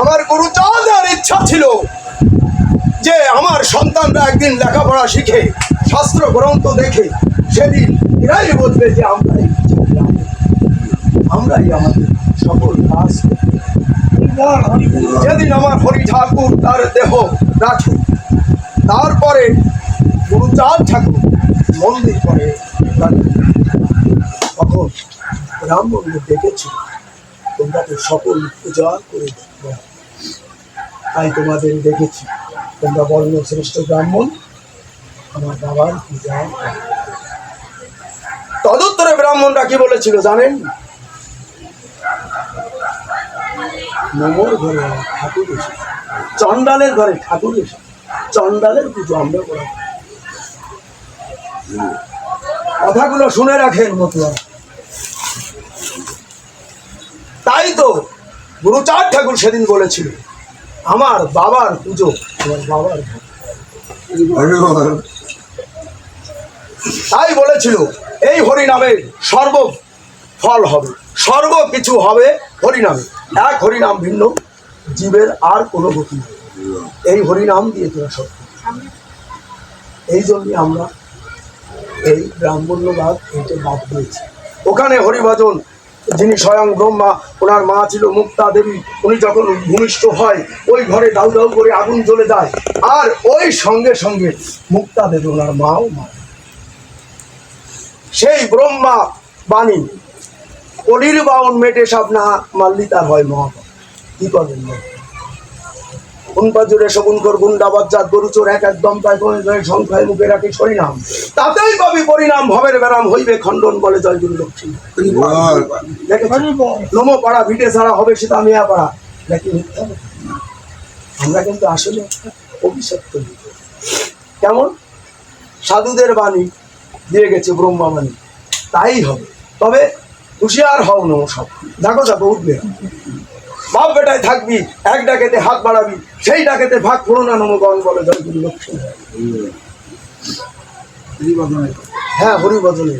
আমার গুরু চাঁদের ইচ্ছা ছিল যে আমার সন্তানরা একদিন লেখাপড়া শিখে, শাস্ত্র গ্রন্থ দেখে, সেদিন এরাই বলবে যে আমরাই আমরাই আমাদের সকল কাজ যেদিন আমার হরি ঠাকুর তার দেহ রাখে, তারপরে গুরুচাঁদ ঠাকুর মন্দির করে তখন ব্রাহ্মণকে ডেকেছি তোমরা তো সকল পূজা করে দেবে তাই তোমাদের দেখেছি। তোমরা বর্ণ শ্রেষ্ঠ ব্রাহ্মণ। আমার বাবার পূজা তদুত্তরে ব্রাহ্মণরা কি বলেছিল জানেন? মোমর ঘরে ঠাকুর এসে, চন্ডালের ঘরে ঠাকুর এসে পুজো আমরা করা। কথাগুলো শুনে রাখেন মতুয়া। তাই তো গুরুচাঁদ ঠাকুর সেদিন বলেছিল আমার বাবার পুজো। বাবার তাই বলেছিল, এই হরিনামের সর্ব ফল হবে, সর্ব কিছু হবে হরিনামে। এক হরিনাম ভিন্ন, জীবের আর কোনো গতি নেই। এই হরিনাম দিয়ে তোরা সত্য এই জন্যে আমরা এই ব্রাহ্মণ্যবাদ এইটা বাদ দিয়েছি। ওখানে হরিভজন যিনি স্বয়ং ব্রহ্মা, ওনার মা ছিল মুক্তা দেবী, উনি যখন ভূমিষ্ঠ হয়, ওই ঘরে দাউ দাউ করে আগুন জ্বলে যায়। আর ওই সঙ্গে সঙ্গে মুক্তা দেবী ওনার মাও মা সেই ব্রহ্মা বাণী কলির বাউন মেটে সব না মাল্লি তার হয় মহাপাপ। কি করবেন না কোন পাজুরে শকুন কর গুন্ডা বাজ্জাত গরু চোর এক একদম তাই সংখ্যায় মুখে রাখি সরিনাম। তাতেই পাবি পরিণাম ভবের ব্যারাম হইবে খণ্ডন বলে জয় গুরু লক্ষ্মী? নমো পাড়া ভিটে ছাড়া হবে সেটা মিয়া পাড়া। নাকি মিথ্যা আমরা কিন্তু আসলে একটা অভিশপ্ত কেমন? সাধুদের বাণী দিয়ে গেছে ব্রহ্মা বাণী তাই হবে। তবে হুঁশিয়ার হও না সব। দেখো দেখো উঠবে বাপ বেটায় থাকবি এক ডাকেতে হাত বাড়াবি সেই ডাকেতে ভাগ করো না নমগণ বলে জয় গুরু লক্ষ্মী হ্যাঁ হরিবদনে।